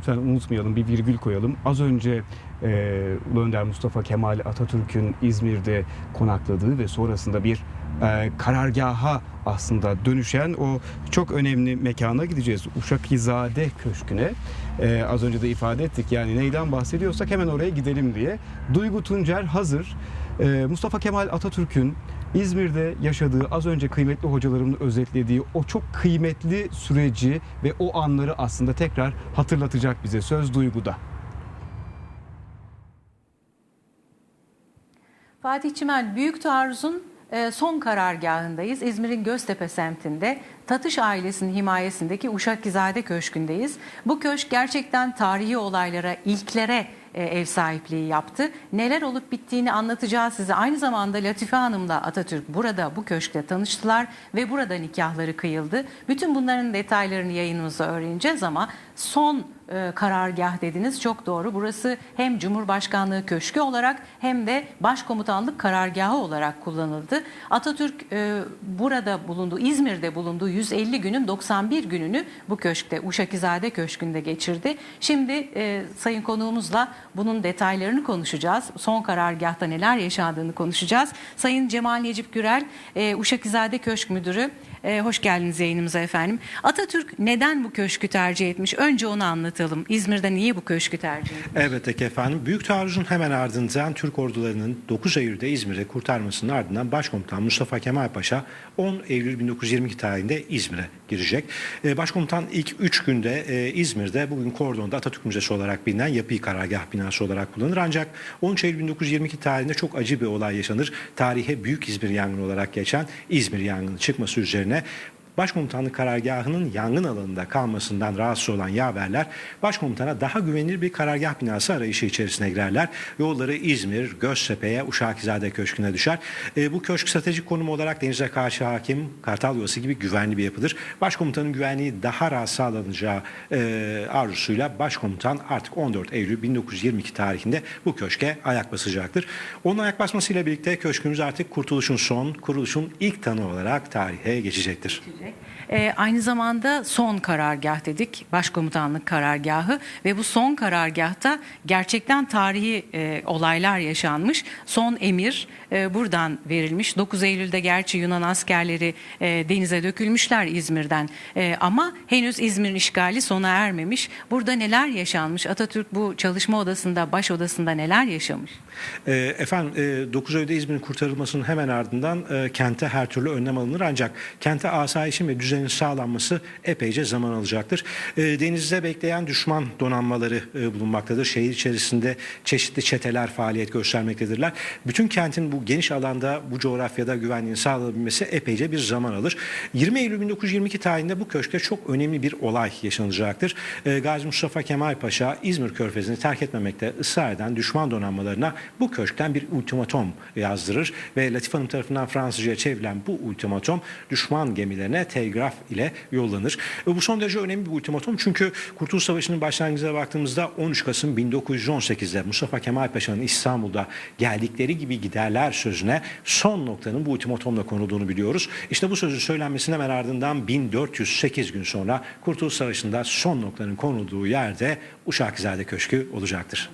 lütfen unutmayalım, bir virgül koyalım. Az önce e, Ulu Önder Mustafa Kemal Atatürk'ün İzmir'de konakladığı ve sonrasında bir e, karargaha aslında dönüşen o çok önemli mekana gideceğiz. Uşakizade Köşkü'ne. E, az önce de ifade ettik yani neyden bahsediyorsak hemen oraya gidelim diye. Duygu Tuncer hazır. E, Mustafa Kemal Atatürk'ün İzmir'de yaşadığı az önce kıymetli hocalarımın özetlediği o çok kıymetli süreci ve o anları aslında tekrar hatırlatacak bize. Söz Duygu'da. Fatih Çimen Büyük Taarruz'un e, son karargahındayız. İzmir'in Göztepe semtinde Tatış ailesinin himayesindeki Uşakizade Köşkü'ndeyiz. Bu köşk gerçekten tarihi olaylara, ilklere e, ev sahipliği yaptı. Neler olup bittiğini anlatacağız size. Aynı zamanda Latife Hanım'la Atatürk burada bu köşkte tanıştılar ve burada nikahları kıyıldı. Bütün bunların detaylarını yayınımızda öğreneceğiz ama son e, karargah dediniz çok doğru. Burası hem Cumhurbaşkanlığı Köşkü olarak hem de Başkomutanlık karargahı olarak kullanıldı. Atatürk e, burada bulunduğu, İzmir'de bulunduğu 150 günün 91 gününü bu köşkte, Uşakizade Köşkü'nde geçirdi. Şimdi e, sayın konuğumuzla bunun detaylarını konuşacağız. Son karargahta neler yaşandığını konuşacağız. Sayın Cemal Necip Gürel, e, Uşakizade Köşk Müdürü. E, hoş geldiniz yayınımıza efendim. Atatürk neden bu köşkü tercih etmiş? Önce onu anlatalım. İzmir'de niye bu köşkü tercih etmiş? Elbette ki efendim. Büyük taarruzun hemen ardından Türk ordularının 9 Eylül'de İzmir'e kurtarmasının ardından Başkomutan Mustafa Kemal Paşa 10 Eylül 1922 tarihinde İzmir'e girecek. Ee, Başkomutan ilk 3 günde e, İzmir'de bugün Kordon'da Atatürk Müzesi olarak bilinen yapıyı karargah binası olarak kullanır. Ancak 13 Eylül 1922 tarihinde çok acı bir olay yaşanır. Tarihe Büyük İzmir yangını olarak geçen İzmir yangını çıkması üzerine né? Başkomutanlık karargahının yangın alanında kalmasından rahatsız olan yaverler başkomutana daha güvenilir bir karargah binası arayışı içerisine girerler. Yolları İzmir, Göztepe'ye, Uşakizade Köşkü'ne düşer. E, bu köşk stratejik konum olarak denize karşı hakim, Kartal Yuvası gibi güvenli bir yapıdır. Başkomutanın güvenliği daha rahat sağlanacağı e, arzusuyla başkomutan artık 14 Eylül 1922 tarihinde bu köşke ayak basacaktır. Onun ayak basmasıyla birlikte köşkümüz artık kurtuluşun son, kuruluşun ilk tanı olarak tarihe geçecektir. Ee, aynı zamanda son karargah dedik, başkomutanlık karargahı ve bu son karargahta gerçekten tarihi e, olaylar yaşanmış. Son emir e, buradan verilmiş. 9 Eylül'de gerçi Yunan askerleri e, denize dökülmüşler İzmir'den E, ama henüz İzmir'in işgali sona ermemiş. Burada neler yaşanmış? Atatürk bu çalışma odasında, baş odasında neler yaşamış? E, efendim e, 9 Eylül'de İzmir'in kurtarılmasının hemen ardından e, kente her türlü önlem alınır ancak kente asayişin ve düzenin sağlanması epeyce zaman alacaktır. E, denizde bekleyen düşman donanmaları e, bulunmaktadır. Şehir içerisinde çeşitli çeteler faaliyet göstermektedirler. Bütün kentin bu geniş alanda bu coğrafyada güvenliğin sağlanabilmesi epeyce bir zaman alır. 20 Eylül 1922 tarihinde bu köşkte çok önemli bir olay yaşanacaktır. E, Gazi Mustafa Kemal Paşa İzmir Körfezi'ni terk etmemekte ısrar eden düşman donanmalarına bu köşkten bir ultimatom yazdırır ve Latif Hanım tarafından Fransızca'ya çevrilen bu ultimatom düşman gemilerine telgraf ile yollanır. E, Bu son derece önemli bir ultimatom çünkü Kurtuluş Savaşı'nın başlangıcına baktığımızda 13 Kasım 1918'de Mustafa Kemal Paşa'nın İstanbul'da geldikleri gibi giderler sözüne son noktanın bu ultimatomla konulduğunu biliyoruz. İşte bu sözün söylenmesinin hemen ardından 1408 gün sonra Kurtuluş Savaşı'nda son noktanın konulduğu yerde Uşakizade Köşkü olacaktır.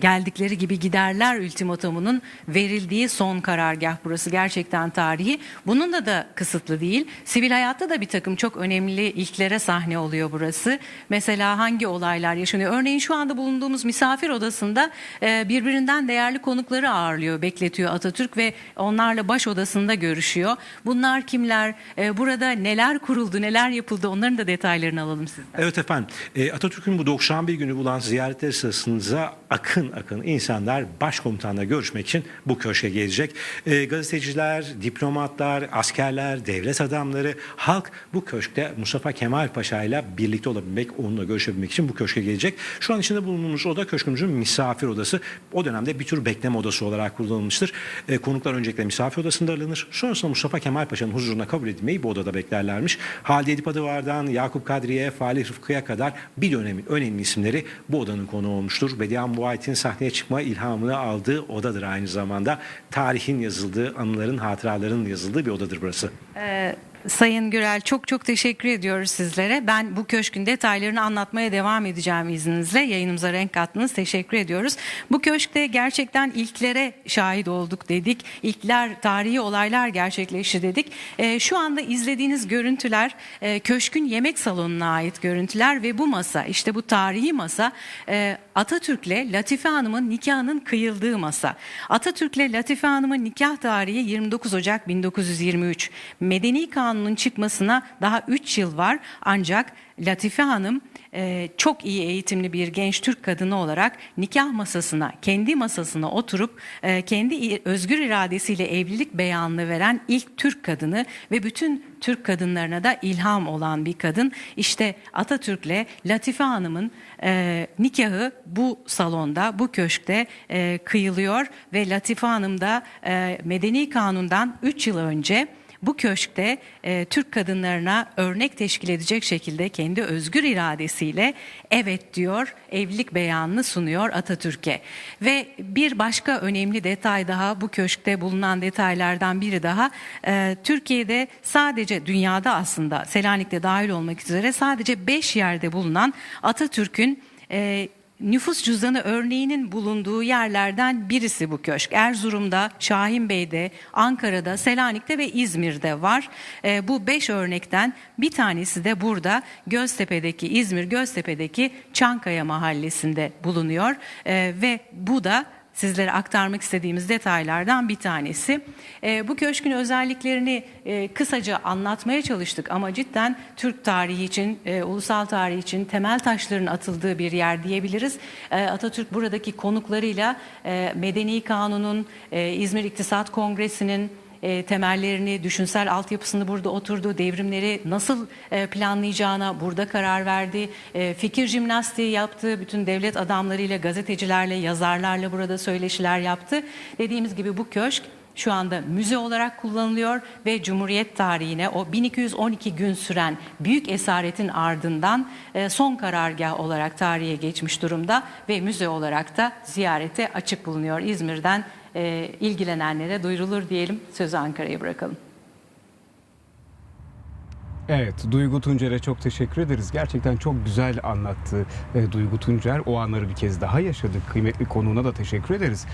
Geldikleri gibi giderler ultimatomunun verildiği son karargah burası gerçekten tarihi. Bunun da da kısıtlı değil. Sivil hayatta da bir takım çok önemli ilklere sahne oluyor burası. Mesela hangi olaylar yaşanıyor? Örneğin şu anda bulunduğumuz misafir odasında e, birbirinden değerli konukları ağırlıyor, bekletiyor Atatürk ve onlarla baş odasında görüşüyor. Bunlar kimler? E, Burada neler kuruldu, neler yapıldı? Onların da detaylarını alalım sizden. Evet efendim e, Atatürk'ün bu 91 günü bulan ziyaretleri sırasında akın akın insanlar başkomutanla görüşmek için bu köşke gelecek. E, gazeteciler, diplomatlar, askerler, devlet adamları, halk bu köşkte Mustafa Kemal Paşa ile birlikte olabilmek, onunla görüşebilmek için bu köşke gelecek. Şu an içinde bulunduğumuz oda köşkümüzün misafir odası. O dönemde bir tür bekleme odası olarak kullanılmıştır. E, konuklar öncelikle misafir odasında alınır. Sonrasında Mustafa Kemal Paşa'nın huzuruna kabul edilmeyi bu odada beklerlermiş. Halide Edip Adıvar'dan Yakup Kadriye, Falih Rıfkı'ya kadar bir dönemin önemli isimleri bu odanın konu olmuştur. Bediüzzaman Muayit'in sahneye çıkma ilhamını aldığı odadır aynı zamanda. Tarihin yazıldığı, anıların, hatıraların yazıldığı bir odadır burası. Ee, Sayın Gürel çok çok teşekkür ediyoruz sizlere. Ben bu köşkün detaylarını anlatmaya devam edeceğim izninizle. Yayınımıza renk kattınız. Teşekkür ediyoruz. Bu köşkte gerçekten ilklere şahit olduk dedik. İlkler, tarihi olaylar gerçekleşti dedik. Ee, şu anda izlediğiniz görüntüler e, köşkün yemek salonuna ait görüntüler ve bu masa işte bu tarihi masa e, Atatürk'le Latife Hanım'ın nikahının kıyıldığı masa. Atatürk'le Latife Hanım'ın nikah tarihi 29 Ocak 1923. Medeni Kanun'un çıkmasına daha 3 yıl var ancak Latife Hanım e, çok iyi eğitimli bir genç Türk kadını olarak nikah masasına, kendi masasına oturup e, kendi özgür iradesiyle evlilik beyanını veren ilk Türk kadını ve bütün Türk kadınlarına da ilham olan bir kadın. İşte Atatürk'le Latife Hanım'ın e, nikahı bu salonda, bu köşkte e, kıyılıyor ve Latife Hanım da e, Medeni Kanun'dan 3 yıl önce bu köşkte e, Türk kadınlarına örnek teşkil edecek şekilde kendi özgür iradesiyle evet diyor, evlilik beyanını sunuyor Atatürk'e. Ve bir başka önemli detay daha bu köşkte bulunan detaylardan biri daha e, Türkiye'de sadece dünyada aslında Selanik'te dahil olmak üzere sadece 5 yerde bulunan Atatürk'ün e, nüfus cüzdanı örneğinin bulunduğu yerlerden birisi bu köşk. Erzurum'da, Şahinbey'de, Ankara'da, Selanik'te ve İzmir'de var. Ee, bu beş örnekten bir tanesi de burada Göztepe'deki, İzmir Göztepe'deki Çankaya mahallesinde bulunuyor. Ee, ve bu da sizlere aktarmak istediğimiz detaylardan bir tanesi. Ee, bu köşkün özelliklerini e, kısaca anlatmaya çalıştık ama cidden Türk tarihi için, e, ulusal tarih için temel taşların atıldığı bir yer diyebiliriz. E, Atatürk buradaki konuklarıyla e, Medeni Kanun'un, e, İzmir İktisat Kongresi'nin, e, temellerini, düşünsel altyapısını burada oturdu. Devrimleri nasıl e, planlayacağına burada karar verdi. E, fikir jimnastiği yaptı. Bütün devlet adamlarıyla, gazetecilerle, yazarlarla burada söyleşiler yaptı. Dediğimiz gibi bu köşk şu anda müze olarak kullanılıyor ve Cumhuriyet tarihine o 1212 gün süren büyük esaretin ardından son karargah olarak tarihe geçmiş durumda ve müze olarak da ziyarete açık bulunuyor. İzmir'den e, ilgilenenlere duyurulur diyelim. Sözü Ankara'ya bırakalım. Evet, Duygu Tuncer'e çok teşekkür ederiz. Gerçekten çok güzel anlattı e, Duygu Tuncer. O anları bir kez daha yaşadık. Kıymetli konuğuna da teşekkür ederiz.